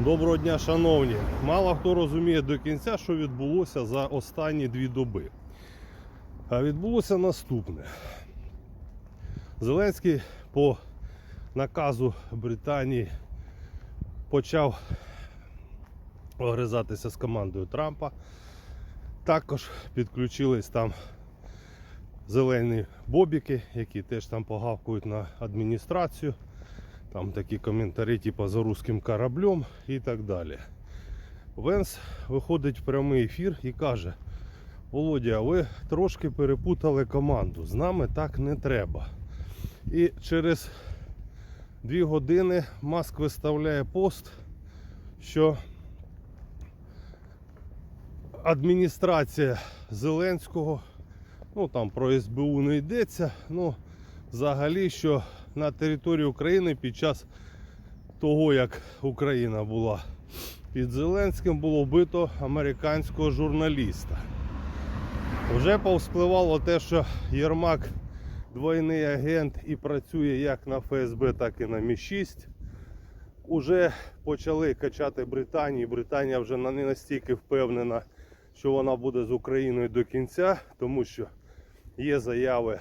Доброго дня, шановні. Мало хто розуміє до кінця, що відбулося за останні дві доби. А відбулося наступне. Зеленський по наказу Британії почав огризатися з командою Трампа. Також підключились там зелені бобіки, які теж там погавкують на адміністрацію. Там такі коментарі, типу за русським кораблем і так далі. Венс виходить в прямий ефір і каже: Володя, ви трошки перепутали команду. З нами так не треба. І через дві години Маск виставляє пост, що адміністрація Зеленського, ну там про СБУ не йдеться, ну взагалі, що на території України під час того, як Україна була під Зеленським, було вбито американського журналіста. Вже повспливало те, що Єрмак двойний агент і працює як на ФСБ, так і на Мі-6. Уже почали качати Британію. Британія вже не настільки впевнена, що вона буде з Україною до кінця, тому що є заяви,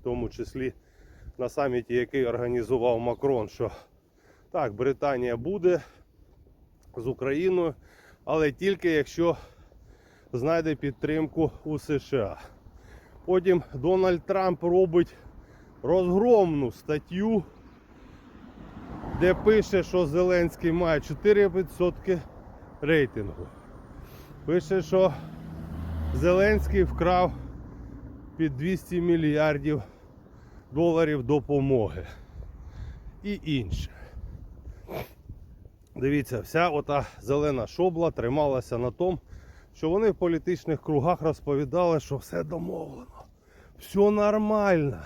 в тому числі на саміті, який організував Макрон, що так, Британія буде з Україною, але тільки якщо знайде підтримку у США. Потім Дональд Трамп робить розгромну статтю, де пише, що Зеленський має 4% рейтингу. Пише, що Зеленський вкрав під 200 мільярдів доларів допомоги. І інше. Дивіться, вся ота зелена шобла трималася на тому, що вони в політичних кругах розповідали, що все домовлено, все нормально.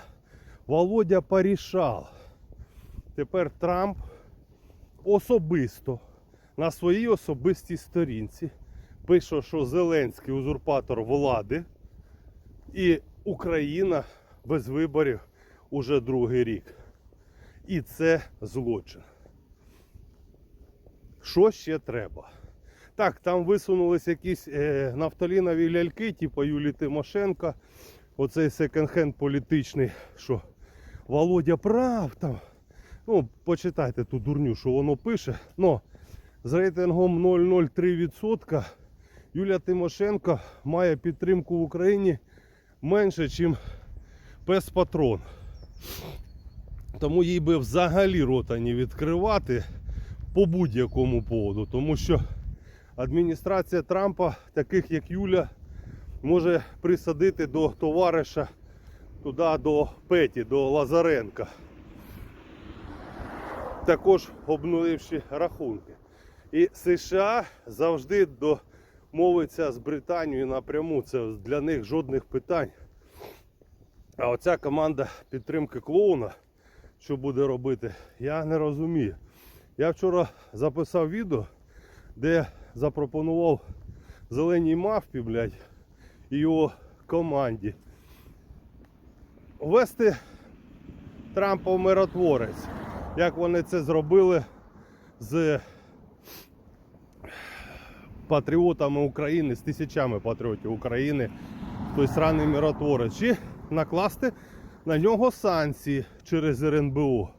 Володя порішав. Тепер Трамп особисто на своїй особистій сторінці пише, що Зеленський узурпатор влади і Україна без виборів уже другий рік. І це злочин. Що ще треба? Так, там висунулись якісь е, нафталінові ляльки, типу Юлії Тимошенко. Оцей секонд-хенд політичний, що Володя прав там. Ну, почитайте ту дурню, що воно пише. Но з рейтингом 0,03% Юлія Тимошенко має підтримку в Україні менше, ніж пес патрон. Тому їй би взагалі рота не відкривати по будь-якому поводу. Тому що адміністрація Трампа, таких як Юля, може присадити до товариша туди до Петі, до Лазаренка. Також обнуливши рахунки. І США завжди домовиться з Британією напряму. Це для них жодних питань. А оця команда підтримки клоуна, що буде робити, я не розумію. Я вчора записав відео, де запропонував зеленій мавпі, блядь, і його команді ввести Трампа в миротворець. Як вони це зробили з патріотами України, з тисячами патріотів України, той сраний миротворець. Накласти на нього санкції через РНБО.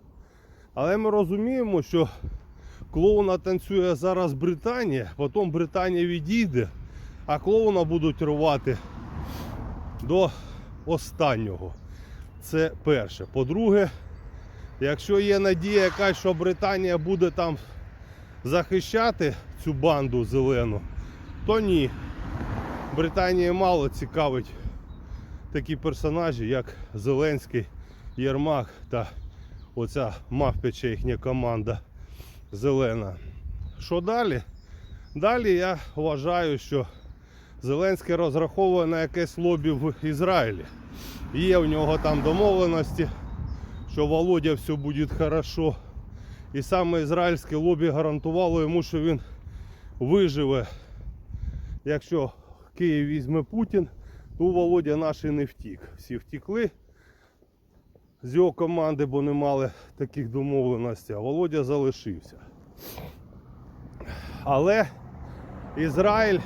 Але ми розуміємо, що клоуна танцює зараз Британія, потім Британія відійде, а клоуна будуть рвати до останнього. Це перше. По-друге, якщо є надія якась, що Британія буде там захищати цю банду зелену, то ні. Британія мало цікавить такі персонажі, як Зеленський, Єрмак та оця мавпяча їхня команда зелена. Що далі? Далі я вважаю, що Зеленський розраховує на якесь лобі в Ізраїлі. Є в нього там домовленості, що Володя все буде хорошо. І саме ізраїльське лобі гарантувало йому, що він виживе, якщо Київ візьме Путін, то Володя наш і не втік. Всі втікли з його команди, бо не мали таких домовленостей, а Володя залишився. Але Ізраїль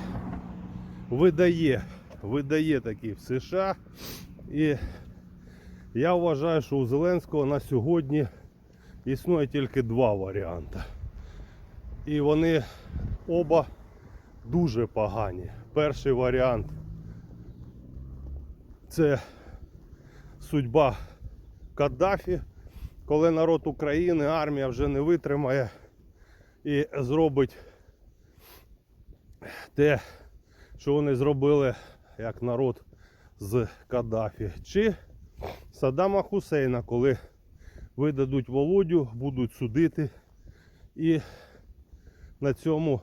видає, видає такі в США. І я вважаю, що у Зеленського на сьогодні існує тільки два варіанти. І вони оба дуже погані. Перший варіант це судьба Каддафі, коли народ України, армія вже не витримає і зробить те, що вони зробили як народ з Каддафі. Чи Саддама Хусейна, коли видадуть Володю, будуть судити і на цьому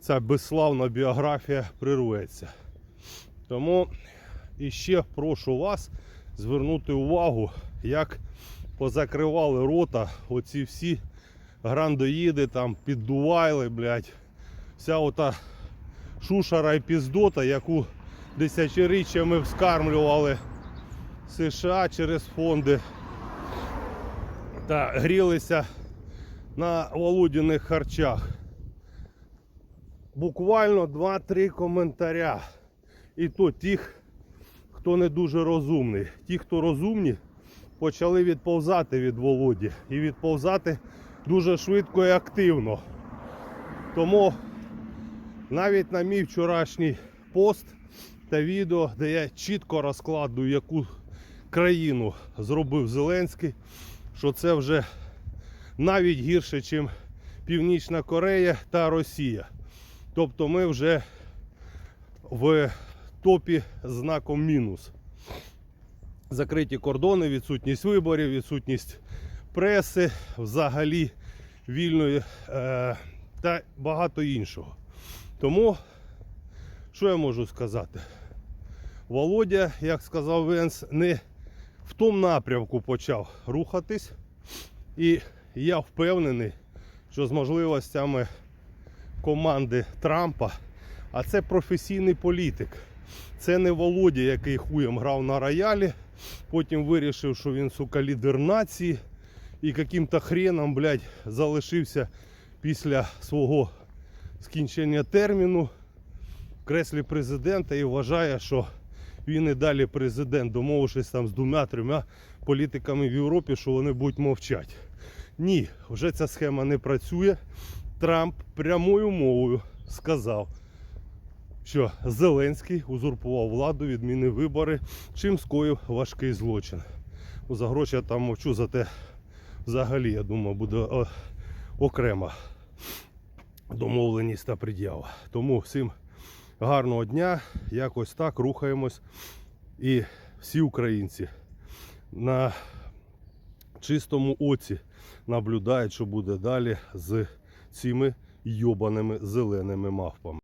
ця безславна біографія прирветься. Тому іще прошу вас звернути увагу, як позакривали рота оці всі грандоїди, там піддувайли, блядь. Вся ота шушара і піздота, яку десятиріччями вскармлювали США через фонди та грілися на володяних харчах. Буквально 2-3 коментаря. І то тих, хто не дуже розумний. Ті, хто розумні, почали відповзати від Володі. І відповзати дуже швидко і активно. Тому навіть на мій вчорашній пост та відео, де я чітко розкладую, яку країну зробив Зеленський, що це вже навіть гірше, ніж Північна Корея та Росія. Тобто ми вже в топі знаком мінус. Закриті кордони, відсутність виборів, відсутність преси, взагалі вільної е, та багато іншого. Тому, що я можу сказати? Володя, як сказав Венс, не в тому напрямку почав рухатись. І я впевнений, що з можливостями команди Трампа, а це професійний політик. Це не Володя, який хуєм грав на роялі, потім вирішив, що він, сука, лідер нації і яким-то хреном, блядь, залишився після свого скінчення терміну в креслі президента і вважає, що він і далі президент, домовившись там з двома-трьома політиками в Європі, що вони будуть мовчати. Ні, вже ця схема не працює. Трамп прямою мовою сказав, що Зеленський узурпував владу, відмінив вибори, чим скоїв важкий злочин. Ну, за гроші я там мовчу, зате взагалі, я думаю, буде окрема домовленість та пред'ява. Тому всім гарного дня, якось так рухаємось. І всі українці на чистому оці наблюдають, що буде далі з цими йобаними зеленими мавпами.